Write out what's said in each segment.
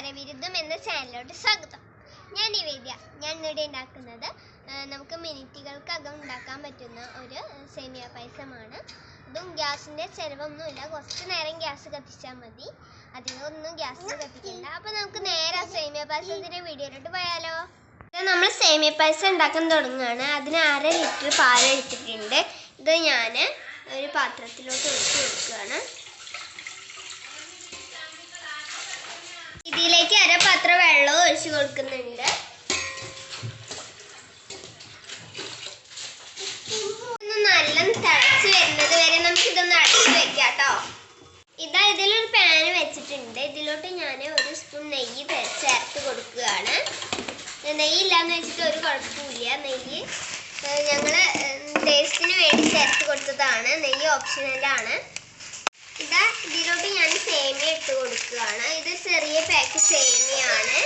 കരവിരുദ്ധം എന്ന ചാനലിലോട്ട് സ്വാഗതം. ഞാൻ നിവേദ്യ. ഞാൻ ഇവിടെ ഉണ്ടാക്കുന്നത് നമുക്ക് മിനിറ്റുകൾക്കകം ഉണ്ടാക്കാൻ പറ്റുന്ന ഒരു സേമിയ പായസമാണ്. അതും ഗ്യാസിന്റെ ചിലവൊന്നുമില്ല. കുറച്ച് നേരം ഗ്യാസ് കത്തിച്ചാൽ മതി. അതിനൊന്നും ഗ്യാസ് കത്തിക്കണ്ട. അപ്പോൾ നമുക്ക് നേരെ സേമിയ പായസത്തിന്റെ വീഡിയോയിലോട്ട് പോയാലോ. നമ്മൾ സേമിയ പായസം ഉണ്ടാക്കാൻ തുടങ്ങുകയാണ്. അതിന് അര ലിറ്റർ പാൽ എടുത്തിട്ടുണ്ട് ഇത് ഞാൻ ഒരു പാത്രത്തിലോട്ട് ഒഴിച്ച് കൊടുക്കുകയാണ്. കൊടുക്കുന്നുണ്ട്. ഒന്ന് നല്ല തിളച്ച് വരുന്നത് വരെ നമുക്ക് ഇതൊന്ന് അടച്ച് വെക്കാം കേട്ടോ ഇതാ ഇതിലൊരു പാന് വെച്ചിട്ടുണ്ട്. ഇതിലോട്ട് ഞാൻ ഒരു സ്പൂൺ നെയ്യ് ചേർത്ത് കൊടുക്കുകയാണ്. നെയ്യ് ഇല്ലാന്ന് വെച്ചിട്ട് ഒരു കുഴപ്പമില്ല. നെയ്യ് ഞങ്ങൾ ടേസ്റ്റിന് വേണ്ടി ചേർത്ത് കൊടുത്തതാണ്. നെയ്യ് ഓപ്ഷണലാണ് ഇതാ ഇതിലോട്ട് ഞാൻ സേമിയ ഇട്ട് കൊടുക്കുകയാണ്. ഇത് ചെറിയ പാക്ക് സേമിയാണ്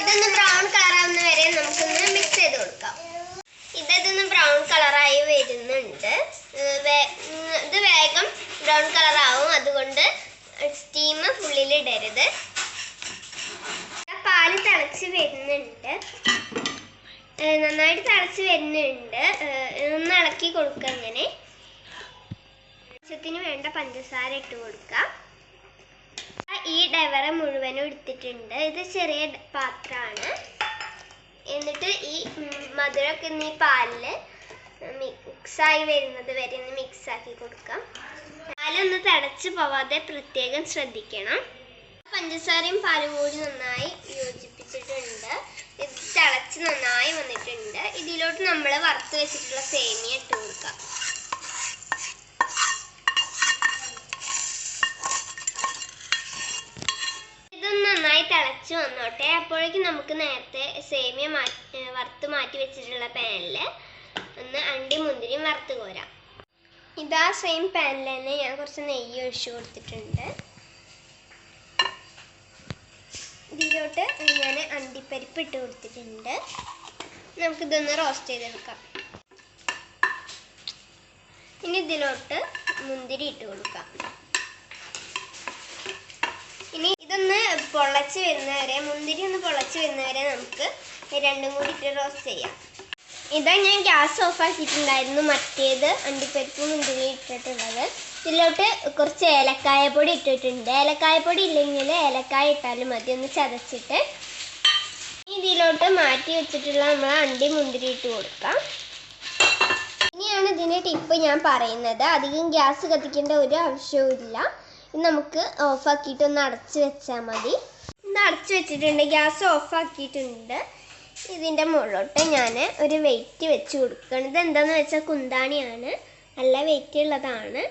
ഇതൊന്ന് ബ്രൗൺ കളറാവുന്ന വരെ നമുക്കൊന്ന് മിക്സ് ചെയ്ത് കൊടുക്കാം ഇതൊന്ന് ബ്രൗൺ കളറായി വരുന്നുണ്ട് ഏർ വേ- ഉം, ഇത് വേഗം കളർ ആവും. അതുകൊണ്ട് സ്റ്റീം ഫുള്ളിൽ ഇടരുത്. പാൽ തിളച്ച് വരുന്നുണ്ട്. നന്നായിട്ട് തിളച്ച് വരുന്നുണ്ട്. ഒന്ന് ഇളക്കി കൊടുക്കുക അങ്ങനെ. ആവശ്യത്തിന് വേണ്ട പഞ്ചസാര ഇട്ട് കൊടുക്കാം. ഈ ഡവറ മുഴുവനും എടുത്തിട്ടുണ്ട്. ഇത് ചെറിയ പാത്രമാണ്. എന്നിട്ട് ഈ മധുരമൊക്കെ ഈ പാലിൽ മിക്സായി വരുന്നത് വരെ ഒന്ന് മിക്സാക്കി കൊടുക്കാം. പാലൊന്ന് തിളച്ച് പോവാതെ പ്രത്യേകം ശ്രദ്ധിക്കണം. പഞ്ചസാരയും പാലും കൂടി നന്നായി യോജിപ്പിച്ചിട്ടുണ്ട്. ഇത് തിളച്ച് നന്നായി വന്നിട്ടുണ്ട്. ഇതിലോട്ട് നമ്മൾ വറുത്ത് വെച്ചിട്ടുള്ള സേമിയ ഇട്ട് കൊടുക്കാം. നന്നായി തിളച്ച് വന്നോട്ടെ. അപ്പോഴേക്കും നമുക്ക് നേരത്തെ സേമിയ മാറ്റി വറുത്ത് മാറ്റി വെച്ചിട്ടുള്ള പാനിൽ ഒന്ന് അണ്ടി മുന്തിരിയും വറുത്ത് കോരാം. ഇതാ സെയിം പാനിൽ തന്നെ ഞാൻ കുറച്ച് നെയ്യ് ഒഴിച്ചു കൊടുത്തിട്ടുണ്ട്. ഇതിലോട്ട് ഞാൻ അണ്ടിപ്പരിപ്പ് ഇട്ട് കൊടുത്തിട്ടുണ്ട്. നമുക്കിതൊന്ന് റോസ്റ്റ് ചെയ്തെടുക്കാം. ഇനി ഇതിലോട്ട് മുന്തിരി ഇട്ട് കൊടുക്കാം. ഇനി ഇതൊന്ന് പൊളച്ച് വരുന്നവരെ മുന്തിരി ഒന്ന് പൊളച്ച് വരുന്നവരെ നമുക്ക് രണ്ടും കൂടി ഇട്ട് റോസ്റ്റ് ചെയ്യാം. ഇതാ ഞാൻ ഗ്യാസ് ഓഫ് ആക്കിയിട്ടുണ്ടായിരുന്നു മറ്റേത് അണ്ടിപ്പരിപ്പും മുന്തിരി ഇട്ടിട്ടുള്ളത്. ഇതിലോട്ട് കുറച്ച് ഏലക്കായ പൊടി ഇട്ടിട്ടുണ്ട്. ഏലക്കായ പൊടി ഇല്ലെങ്കിൽ ഏലക്കായ ഇട്ടാലും മതി ഒന്ന് ചതച്ചിട്ട്. ഇതിലോട്ട് മാറ്റി വെച്ചിട്ടുള്ള നമ്മൾ അണ്ടി മുന്തിരി ഇട്ട് കൊടുക്കാം. ഇനിയാണ് ഇതിന്റെ ടിപ്പ് ഞാൻ പറയുന്നത്. അധികം ഗ്യാസ് കത്തിക്കേണ്ട ഒരു ആവശ്യവും ഇല്ല. ഇത് നമുക്ക് ഓഫാക്കിയിട്ട് ഒന്ന് അടച്ച് വെച്ചാൽ മതി. ഒന്ന് അടച്ച് വെച്ചിട്ടുണ്ട്. ഗ്യാസ് ഓഫാക്കിയിട്ടുണ്ട് ഇതിന്റെ മുകളിലോട്ട് ഞാൻ ഒരു വെയിറ്റ് വെച്ച് കൊടുക്കണം ഇതെന്താന്ന് വെച്ചാൽ കുന്താണിയാണ്. നല്ല വെയിറ്റ് ഉള്ളതാണ്.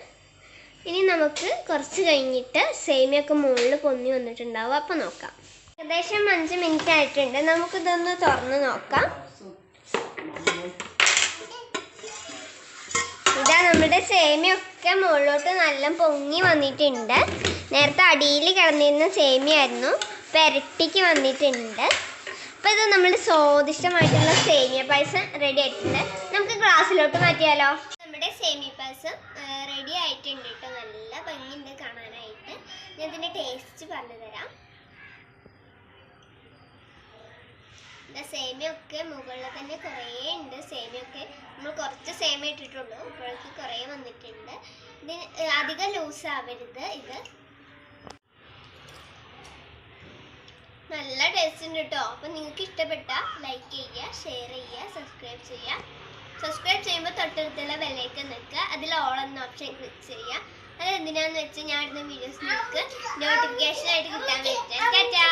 ഇനി നമുക്ക് കുറച്ച് കഴിഞ്ഞിട്ട് സേമിയൊക്കെ മുകളിൽ പൊന്നി വന്നിട്ടുണ്ടാവും. അപ്പം നോക്കാം. ഏകദേശം അഞ്ച് മിനിറ്റ് ആയിട്ടുണ്ട്. നമുക്കിതൊന്ന് തുറന്ന് നോക്കാം. ഇതാ നമ്മുടെ സേമിയൊക്കെ മുകളിലോട്ട് നല്ല പൊങ്ങി വന്നിട്ടുണ്ട്. നേരത്തെ അടിയിൽ കിടന്നിരുന്ന സേമിയായിരുന്നു. പെരട്ടിക്ക് വന്നിട്ടുണ്ട്. അപ്പോൾ ഇത് നമ്മുടെ സ്വാദിഷ്ടമായിട്ടുള്ള സേമിയ പായസം റെഡി ആയിട്ടുണ്ട്. നമുക്ക് ഗ്ലാസ്സിലോട്ട് മാറ്റിയാലോ? നമ്മുടെ സേമിയ പായസം റെഡി ആയിട്ടുണ്ട് കേട്ടോ. നല്ല ഭംഗിയുണ്ട് കാണാനായിട്ട്. ഞാൻ ഇതിന്റെ ടേസ്റ്റ് പറഞ്ഞു തരാം. സേമിയൊക്കെ മുകളിൽ തന്നെ കുറേ ഉണ്ട്. സേമിയൊക്കെ നമ്മൾ കുറച്ച് സേമിയ ഇട്ടിട്ടുള്ളൂ. ഇപ്പോഴേക്ക് കുറേ വന്നിട്ടുണ്ട്. ഇതിന് അധികം ലൂസ് ആവരുത് ഇത്. നല്ല ടേസ്റ്റ് ഉണ്ട് കേട്ടോ അപ്പം നിങ്ങൾക്ക് ഇഷ്ടപ്പെട്ട ലൈക്ക് ചെയ്യുക ഷെയർ ചെയ്യുക സബ്സ്ക്രൈബ് ചെയ്യുക. സബ്സ്ക്രൈബ് ചെയ്യുമ്പോൾ തൊട്ടടുത്തുള്ള വിലയൊക്കെ നിൽക്കുക. അതിൽ ഓൾ എന്ന ഓപ്ഷൻ ക്ലിക്ക് ചെയ്യുക. അത് എന്തിനാന്ന് വെച്ചാൽ ഞാൻ ഇടുന്ന വീഡിയോസ് നിങ്ങൾക്ക് നോട്ടിഫിക്കേഷൻ ആയിട്ട് കിട്ടാൻ ടാറ്റാ